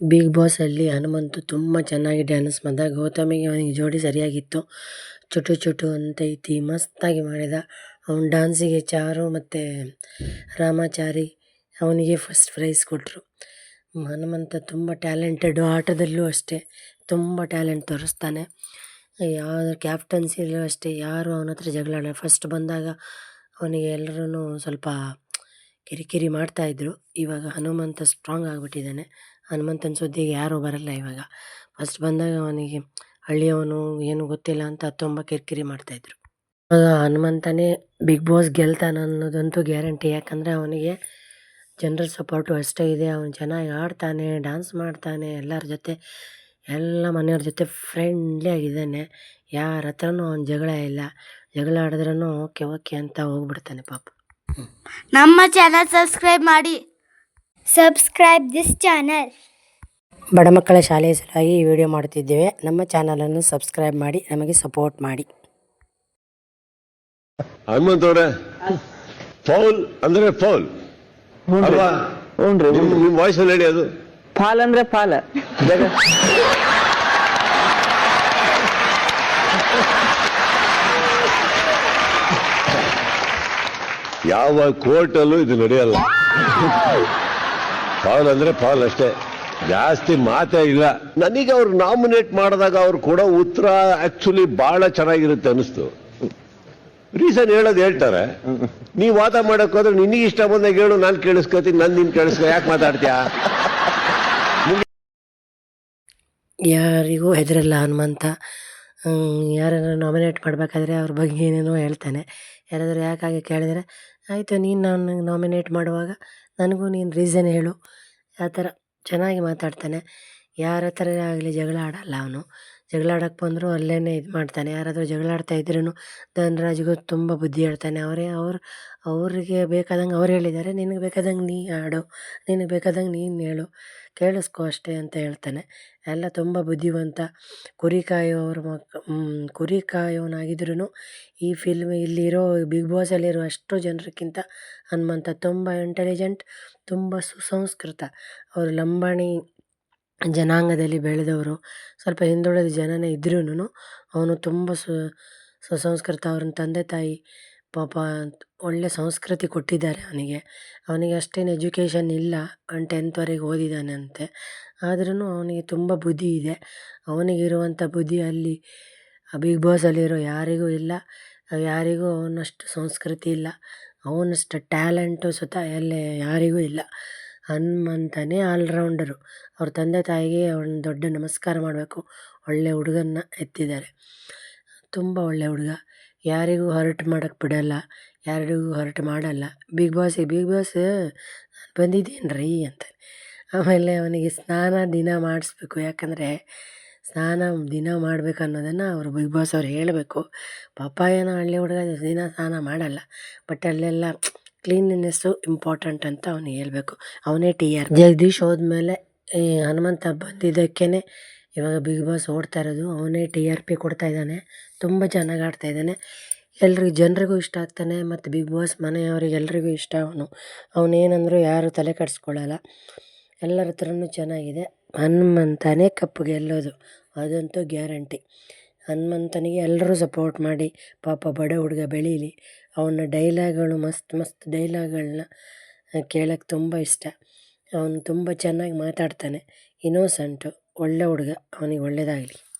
Big ಬಾಸಲ್ಲಿ Hanumanthu ತುಂಬ ಚೆನ್ನಾಗಿ dance ಮಾಡಿದ. ಗೌತಮಿಗೆ ಅವನಿಗೆ ಜೋಡಿ ಸರಿಯಾಗಿತ್ತು. ಚುಟು ಚುಟು ಅಂತೈತಿ ಮಸ್ತಾಗಿ ಮಾಡಿದ. ಅವ್ನ ಡ್ಯಾನ್ಸಿಗೆ ಚಾರು ಮತ್ತು ರಾಮಾಚಾರಿ ಅವನಿಗೆ ಫಸ್ಟ್ ಪ್ರೈಸ್ ಕೊಟ್ಟರು ಹನುಮಂತ ತುಂಬ ಟ್ಯಾಲೆಂಟೆಡು ಆಟದಲ್ಲೂ ಅಷ್ಟೇ ತುಂಬ ಟ್ಯಾಲೆಂಟ್ ತೋರಿಸ್ತಾನೆ. ಯಾವ್ದು ಕ್ಯಾಪ್ಟನ್ಸಿಲೂ ಅಷ್ಟೇ ಯಾರು ಅವನ ಹತ್ರ ಜಗಳ ಫಸ್ಟ್ ಬಂದಾಗ ಅವನಿಗೆ ಎಲ್ಲರೂ ಸ್ವಲ್ಪ ಕಿರಿಕಿರಿ ಮಾಡ್ತಾಯಿದ್ರು ಇವಾಗ ಹನುಮಂತ ಸ್ಟ್ರಾಂಗ್ ಆಗಿಬಿಟ್ಟಿದ್ದಾನೆ. ಹನುಮಂತನ ಸುದ್ದಿಗೆ ಯಾರೂ ಬರಲ್ಲ ಇವಾಗ. ಫಸ್ಟ್ ಬಂದಾಗ ಅವನಿಗೆ ಹಳ್ಳಿಯವನು ಏನು ಗೊತ್ತಿಲ್ಲ ಅಂತ ತುಂಬ ಕಿರಿಕಿರಿ ಮಾಡ್ತಾಯಿದ್ರು ಇವಾಗ ಹನುಮಂತನೇ ಬಿಗ್ ಬಾಸ್ ಗೆಲ್ತಾನೆ ಅನ್ನೋದಂತೂ ಗ್ಯಾರಂಟಿ ಯಾಕಂದರೆ ಅವನಿಗೆ ಜನರಲ್ ಸಪೋರ್ಟು ಅಷ್ಟೇ ಇದೆ. ಅವನು ಚೆನ್ನಾಗಿ ಆಡ್ತಾನೆ ಡ್ಯಾನ್ಸ್ ಮಾಡ್ತಾನೆ, ಎಲ್ಲರ ಜೊತೆ, ಎಲ್ಲ ಮನೆಯವ್ರ ಜೊತೆ ಫ್ರೆಂಡ್ಲಿ ಆಗಿದ್ದಾನೆ. ಯಾರ ಹತ್ರನೂ ಅವ್ನು ಜಗಳ ಇಲ್ಲ. ಜಗಳ ಆಡಿದ್ರೂ ಓಕೆ ಓಕೆ ಅಂತ ಹೋಗ್ಬಿಡ್ತಾನೆ ಪಾಪ. ನಮ್ಮ ಚಾನಲ್ ಸಬ್ಸ್ಕ್ರೈಬ್ ಮಾಡಿ. ಸಬ್ಸ್ಕ್ರೈಬ್ ದಿಸ್ ಚಾನಲ್ ಬಡ ಮಕ್ಕಳ ಶಾಲೆಯ ಸಲುವಾಗಿ ಈ ವಿಡಿಯೋ ಮಾಡುತ್ತಿದ್ದೇವೆ. ನಮ್ಮ ಚಾನಲನ್ನು ಸಬ್ಸ್ಕ್ರೈಬ್ ಮಾಡಿ ನಮಗೆ ಸಪೋರ್ಟ್ ಮಾಡಿ. ಹನುಮಂತವ್ರೆ ಫೌಲ್ ಅಂದ್ರೆ ಫೌಲ್ ಅಲ್ವಾ? ಹ್ಞೂನ್ರಿ ನಿಮ್ ನಿಮ್ ವಾಯ್ಸ್ ಅಲ್ಲಿ ಹೇಳಿ ಅದು. ಫಾಲ್ ಅಂದ್ರೆ ಫಾಲ್ ಜಗ ಯಾವ ಕೋರ್ಟಲ್ಲೂ ಇದು ನಡೆಯಲ್ಲ. ಫಾಲ್ ಅಂದ್ರೆ ಫೌಲ್ ಅಷ್ಟೇ. ಜಾಸ್ತಿ ಮಾತೇ ಇಲ್ಲ. ನನಗೆ ಅವ್ರು ನಾಮಿನೇಟ್ ಮಾಡಿದಾಗ ಅವ್ರು ಕೂಡ ಉತ್ತರ ಆಕ್ಚುಲಿ ಬಹಳ ಚೆನ್ನಾಗಿರುತ್ತೆ ಅನಿಸ್ತು ರೀಸನ್ ಹೇಳೋದು ಹೇಳ್ತಾರೆ. ನೀ ವಾದ ಮಾಡಕ್ ಹೋದ್ರೆ ನಿನಗೆ ಇಷ್ಟ ಬಂದಾಗ ಹೇಳು, ನಾನು ಕೇಳಿಸ್ಕೊತೀನಿ, ನಾನು ನಿನ್ ಕೇಳಿಸ್ಕೊ, ಯಾಕೆ ಮಾತಾಡ್ತೀಯಾ? ಯಾರಿಗೂ ಹೆದರಲ್ಲ ಹನುಮಂತ. ಯಾರನ್ನು ನಾಮಿನೇಟ್ ಮಾಡಬೇಕಾದ್ರೆ ಅವ್ರ ಬಗ್ಗೆ ಏನೇನೋ ಹೇಳ್ತಾನೆ. ಯಾರಾದರೂ ಯಾಕಾಗಿ ಕೇಳಿದರೆ, ಆಯಿತು, ನೀನು ನಾನು ನಾಮಿನೇಟ್ ಮಾಡುವಾಗ ನನಗೂ ನೀನು ರೀಸನ್ ಹೇಳು. ಆ ಥರ ಚೆನ್ನಾಗಿ ಮಾತಾಡ್ತಾನೆ. ಯಾರ ಹತ್ರ ಆಗಲಿ ಜಗಳ ಆಡಲ್ಲ ಅವನು. ಜಗಳ ಆಡಕ್ಕೆ ಬಂದರೂ ಅಲ್ಲೇ ಇದು ಮಾಡ್ತಾನೆ. ಯಾರಾದರೂ ಜಗಳಾಡ್ತಾ ಇದ್ರೂ ಧನರಾಜ್ಗೂ ತುಂಬ ಬುದ್ಧಿ ಹೇಳ್ತಾನೆ. ಅವರೇ, ಅವ್ರು, ಅವ್ರಿಗೆ ಬೇಕಾದಂಗೆ ಅವ್ರು ಹೇಳಿದ್ದಾರೆ. ನಿನಗೆ ಬೇಕಾದಂಗೆ ನೀ ಆಡು ನಿನಗೆ ಬೇಕಾದಂಗೆ ನೀನು ಹೇಳು, ಕೇಳಿಸ್ಕೊ ಅಷ್ಟೇ ಅಂತ ಹೇಳ್ತಾನೆ. ಎಲ್ಲ ತುಂಬ ಬುದ್ಧಿವಂತ ಕುರಿ ಕಾಯೋವ್ರ ಮಕ್ ಕುರಿ ಕಾಯೋನಾಗಿದ್ರೂ ಈ ಫಿಲ್ಮ್ ಇಲ್ಲಿರೋ ಬಿಗ್ ಬಾಸಲ್ಲಿರೋ ಅಷ್ಟು ಜನರಿಗಿಂತ ಹನುಮಂತ ತುಂಬ ಇಂಟೆಲಿಜೆಂಟ್ ತುಂಬ ಸುಸಂಸ್ಕೃತ. ಅವರು ಲಂಬಾಣಿ ಜನಾಂಗದಲ್ಲಿ ಬೆಳೆದವರು, ಸ್ವಲ್ಪ ಹಿಂದುಳಿದ ಜನನೇ ಇದ್ರೂ ಅವನು ತುಂಬ ಸುಸಂಸ್ಕೃತ. ಅವ್ರನ್ನ ತಂದೆ ತಾಯಿ ಪಾಪ ಒಳ್ಳೆ ಸಂಸ್ಕೃತಿ ಕೊಟ್ಟಿದ್ದಾರೆ ಅವನಿಗೆ. ಅವನಿಗೆ ಅಷ್ಟೇನು ಎಜುಕೇಷನ್ ಇಲ್ಲ. ಅವ್ನು ಟೆಂತ್ವರೆಗೆ ಓದಿದ್ದಾನಂತೆ ಆದ್ರೂ ಅವನಿಗೆ ತುಂಬ ಬುದ್ಧಿ ಇದೆ. ಅವನಿಗಿರುವಂಥ ಬುದ್ಧಿ ಅಲ್ಲಿ ಬಿಗ್ ಬಾಸಲ್ಲಿರೋ ಯಾರಿಗೂ ಇಲ್ಲ. ಯಾರಿಗೂ ಅವನಷ್ಟು ಸಂಸ್ಕೃತಿ ಇಲ್ಲ. ಅವನಷ್ಟು ಟ್ಯಾಲೆಂಟು ಸುತ ಎಲ್ಲೇ ಯಾರಿಗೂ ಇಲ್ಲ. ಹನುಮಂತನೇ ಆಲ್ರೌಂಡರು ಅವ್ರ ತಂದೆ ತಾಯಿಗೆ ಅವ್ನು ದೊಡ್ಡ ನಮಸ್ಕಾರ ಮಾಡಬೇಕು. ಒಳ್ಳೆ ಹುಡುಗನ್ನ ಎತ್ತಿದ್ದಾರೆ. ತುಂಬ ಒಳ್ಳೆ ಹುಡುಗ. ಯಾರಿಗೂ ಹರ್ಟ್ ಮಾಡಕ್ಕೆ ಬಿಡಲ್ಲ. ಯಾರಿಗೂ ಹರ್ಟ್ ಮಾಡಲ್ಲ. ಬಿಗ್ ಬಾಸಿಗೆ ಬಿಗ್ ಬಾಸ್ ಬಂದಿದ್ದೀನಿ ರೀ ಅಂತ ಆಮೇಲೆ ಅವನಿಗೆ ಸ್ನಾನ ದಿನ ಮಾಡಿಸ್ಬೇಕು. ಯಾಕಂದರೆ ಸ್ನಾನ ದಿನ ಮಾಡ್ಬೇಕು ಅನ್ನೋದನ್ನು ಅವರು ಬಿಗ್ ಬಾಸ್ ಅವ್ರು ಹೇಳಬೇಕು. ಪಾಪ ಏನೋ ಹಳ್ಳಿ ಹುಡುಗ ದಿನ ಸ್ನಾನ ಮಾಡಲ್ಲ. ಬಟ್ ಅಲ್ಲೆಲ್ಲ ಕ್ಲೀನ್ಲಿನೆಸ್ಸು ಇಂಪಾರ್ಟೆಂಟ್ ಅಂತ ಅವ್ನು ಹೇಳ್ಬೇಕು. ಅವನೇ ಟಿ ಆರ್ ಜಗದೀಶ್ ಹೋದ್ಮೇಲೆ ಹನುಮಂತ ಬಂದಿದ್ದಕ್ಕೇ ಇವಾಗ ಬಿಗ್ ಬಾಸ್ ಓಡ್ತಾ ಇರೋದು, ಅವನೇ ಟಿ ಆರ್ ಪಿ ಕೊಡ್ತಾ ಇದ್ದಾನೆ. ತುಂಬ ಚೆನ್ನಾಗಿ ಆಡ್ತಾ ಇದ್ದಾನೆ. ಎಲ್ರಿಗೂ, ಜನರಿಗೂ ಇಷ್ಟ ಆಗ್ತಾನೆ, ಮತ್ತು ಬಿಗ್ ಬಾಸ್ ಮನೆಯವರಿಗೆ ಎಲ್ರಿಗೂ ಇಷ್ಟ ಅವನು. ಅವನೇನಂದ್ರೂ ಯಾರೂ ತಲೆ ಕೆಡಿಸ್ಕೊಳ್ಳಲ್ಲ ಎಲ್ಲರ ಹತ್ರನೂ ಚೆನ್ನಾಗಿದೆ. ಹನುಮಂತನೇ ಕಪ್ಪು ಗೆಲ್ಲೋದು. ಅದಂತೂ ಗ್ಯಾರಂಟಿ. ಹನುಮಂತನಿಗೆ ಎಲ್ಲರೂ ಸಪೋರ್ಟ್ ಮಾಡಿ, ಪಾಪ ಬಡ ಹುಡುಗ ಬೆಳೀಲಿ. ಅವನ ಡೈಲಾಗ್ಗಳು ಮಸ್ತ್ ಮಸ್ತ್ ಡೈಲಾಗ್ಗಳನ್ನ ಕೇಳಕ್ಕೆ ತುಂಬ ಇಷ್ಟ. ಅವನು ತುಂಬ ಚೆನ್ನಾಗಿ ಮಾತಾಡ್ತಾನೆ. ಇನ್ನೋಸೆಂಟು ಒಳ್ಳೆ ಹುಡುಗ. ಅವನಿಗೆ ಒಳ್ಳೆಯದಾಗಲಿ